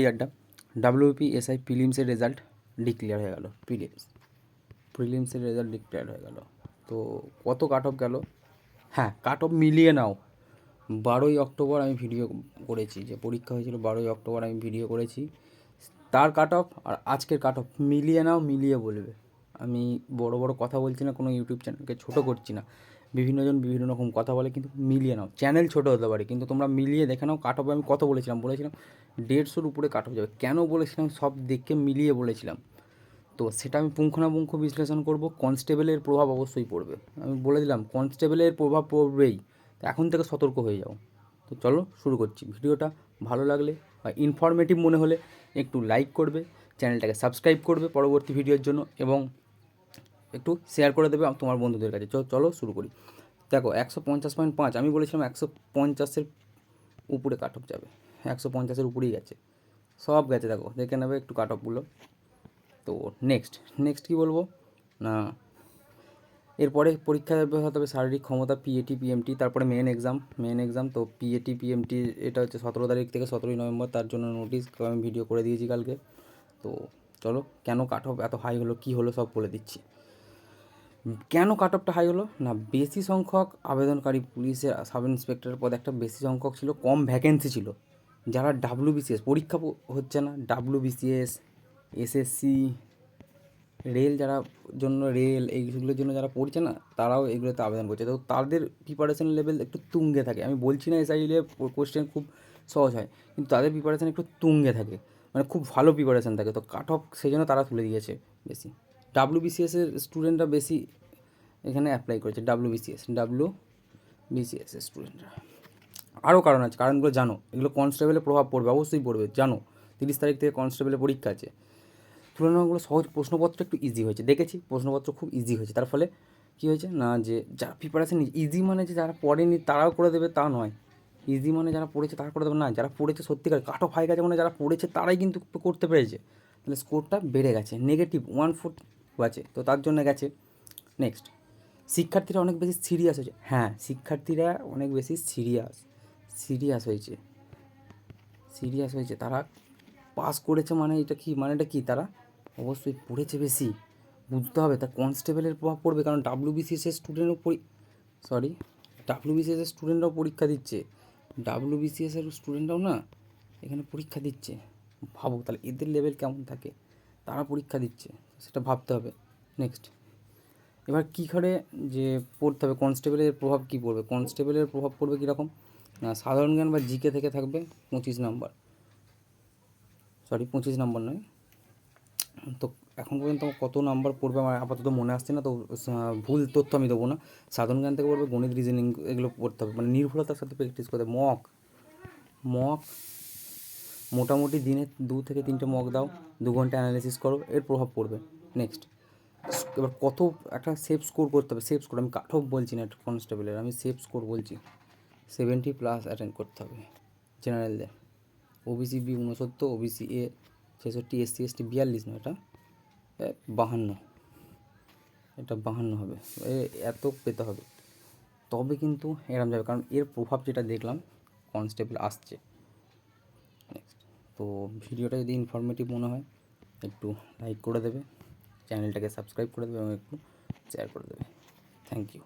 ইয়ারটা WP SI প্রিলিমসের result declare হয়ে গেল প্রিলিমস প্রিলিমসের রেজাল্ট ডিক্লেয়ার হয়ে গেল। তো কত কাট অফ গেল? হ্যাঁ কাট অফ মিলিয়ে নাও। বারোই অক্টোবর আমি ভিডিও করেছি, যে পরীক্ষা হয়েছিল বারোই অক্টোবর আমি ভিডিও করেছি। তার কাট অফ আর আজকের কাট অফ মিলিয়ে নাও, মিলিয়ে বলবে। আমি বড় বড় কথা বলছি না, কোনো ইউটিউব চ্যানেলকে ছোটো করছি না। বিভিন্নজন বিভিন্ন রকম কথা বলে, কিন্তু মিলিয়ে নাও। চ্যানেল ছোটো হতে পারে, কিন্তু তোমরা মিলিয়ে দেখে নাও কাট আমি কত বলেছিলাম বলেছিলাম দেড়শোর উপরে কাট যাবে। কেন বলেছিলাম? সব দেখে মিলিয়ে বলেছিলাম। তো সেটা আমি পুঙ্খানুপুঙ্খ বিশ্লেষণ করব কনস্টেবলের প্রভাব অবশ্যই পড়বে। আমি বলে দিলাম কনস্টেবলের প্রভাব পড়বেই। এখন থেকে সতর্ক হয়ে যাও। তো চলো শুরু করছি। ভিডিওটা ভালো লাগলে বা ইনফরমেটিভ মনে হলে একটু লাইক করবে চ্যানেলটাকে সাবস্ক্রাইব করবে পরবর্তী ভিডিওর জন্য এবং একটু শেয়ার করে দেবে তোমার বন্ধুদের কাছে। চলো শুরু করি। দেখো, একশো পঞ্চাশ পয়েন্ট পাঁচ, আমি বলেছিলাম একশো পঞ্চাশের উপরে কাট অফ যাবে। একশো পঞ্চাশের উপরেই গেছে। সব গেছে, দেখো, দেখে নেবে একটু কাট অফগুলো তো নেক্সট নেক্সট কী বলব? না। এরপরে পরীক্ষা হবে শারীরিক ক্ষমতা পিএটি পিএমটি তারপরে মেন এক্সাম মেন এক্সাম তো পিএটি পিএমটি এটা হচ্ছে সতেরো তারিখ থেকে সতেরোই নভেম্বর, তার জন্য নোটিশ আমি ভিডিও করে দিয়েছি কালকে। তো চলো, কেন কাট অফ এত হাই হলো, কী হলো, সব বলে দিচ্ছি। কেন কাট অফটা হাই হলো? না, বেশি সংখ্যক আবেদনকারী পুলিশের সাব ইন্সপেক্টরের পদে একটা বেশি সংখ্যক ছিল, কম ভ্যাকেন্সি ছিল। যারা ডাব্লু বিসিএস পরীক্ষা হচ্ছে না ডাব্লু বিসিএস এসএসসি রেল যারা জন্য রেল এইগুলোর জন্য যারা পড়ছে না, তারাও এগুলোতে আবেদন করছে। তো তাদের প্রিপারেশন লেভেল একটু তুঙ্গে থাকে। আমি বলছি না এসআইলে কোশ্চেন খুব সহজ হয়, কিন্তু তাদের প্রিপারেশন একটু তুঙ্গে থাকে। মানে খুব ভালো প্রিপারেশন থাকে। তো কাট অফ সেই জন্য তারা তুলে দিয়েছে বেশি। ডাব্লু বিসিএসের স্টুডেন্টরা বেশি এখানে অ্যাপ্লাই করেছে ডাব্লু বিসিএস ডাব্লু বিসিএসের স্টুডেন্টরা আরও কারণ আছে, কারণগুলো জানো। এগুলো কনস্টেবলের প্রভাব পড়বে, অবশ্যই পড়বে, জানো। তিরিশ তারিখ থেকে কনস্টেবলের পরীক্ষা আছে। তুলনামূলক সহজ প্রশ্নপত্র একটু ইজি হয়েছে, দেখেছি, প্রশ্নপত্র খুব ইজি হয়েছে। তার ফলে কী হয়েছে না, যে যারা প্রিপারেশন ইজি মানে যে যারা পড়েনি তারাও করে দেবে, তা নয়। ইজি মানে যারা পড়েছে তারা করে দেবে, না, যারা পড়েছে সত্যিকার কাট অফ হয়ে গেছে মানে যারা পড়েছে তারাই কিন্তু করতে পেরেছে। তাহলে স্কোরটা বেড়ে গেছে নেগেটিভ ওয়ান ফুট আছে। তো তার জন্য গেছে। নেক্সট শিক্ষার্থীরা অনেক বেশি সিরিয়াস হয়েছে। হ্যাঁ শিক্ষার্থীরা অনেক বেশি সিরিয়াস সিরিয়াস হয়েছে। সিরিয়াস হয়েছে। তারা পাস করেছে মানে এটা কি মানে এটা কি? তারা অবশ্যই পড়েছে বেশি। বুঝতে হবে, তার কনস্টেবলের প্রভাব পড়বে, কারণ ডাব্লিউ বিসিএস এর স্টুডেন্টও পরি সরি ডাব্লিউ বিসিএস এর স্টুডেন্টরাও পরীক্ষা দিচ্ছে। ডাব্লিউ বিসিএস এর স্টুডেন্টরাও না এখানে পরীক্ষা দিচ্ছে। ভাবো তাহলে এদের লেভেল কেমন থাকে? তারা পরীক্ষা দিচ্ছে, সেটা ভাবতে হবে। নেক্সট এবার কী করে যে পড়তে হবে? কনস্টেবলের প্রভাব কী পড়বে? কনস্টেবলের প্রভাব পড়বে কীরকম? না, সাধারণ জ্ঞান বা জিকে থেকে থাকবে পঁচিশ নম্বর সরি পঁচিশ নাম্বার নয়। তো এখন পর্যন্ত কত নাম্বার পড়বে আমার আপাতত মনে আসছে না, তো ভুল তথ্য আমি দেবো না। সাধারণ জ্ঞান থেকে পড়বে, গণিত রিজনিং এগুলো পড়তে হবে। মানে নির্ভুলতার সাথে প্র্যাকটিস করতে মক মক মোটামুটি দিনে দু থেকে তিনটে মক দাও, দু ঘণ্টা অ্যানালিসিস করো, এর প্রভাব পড়বে। নেক্সট এবার কত একটা সেফ স্কোর করতে হবে। সেফ স্কোর আমি কাট অফ বলছি না কনস্টেবলের আমি সেফ স্কোর বলছি। সেভেন্টি প্লাস অ্যাটেন্ড করতে হবে। জেনারেলদের ওবিসি বি উনসত্তর ওবিসি এ ছেষট্টি এসসি এসটি বিয়াল্লিশ নয়, এটা বাহান্ন। এটা বাহান্ন হবে। এত পেতে হবে। তবে কিন্তু এরম যাবে। কারণ এর প্রভাব যেটা দেখলাম কনস্টেবল আসছে। তো ভিডিওটা যদি ইনফরমেটিভ মনে হয়, একটু লাইক করে দেবে চ্যানেলটাকে সাবস্ক্রাইব করে দেবে এবং একটু শেয়ার করে দেবে। Thank you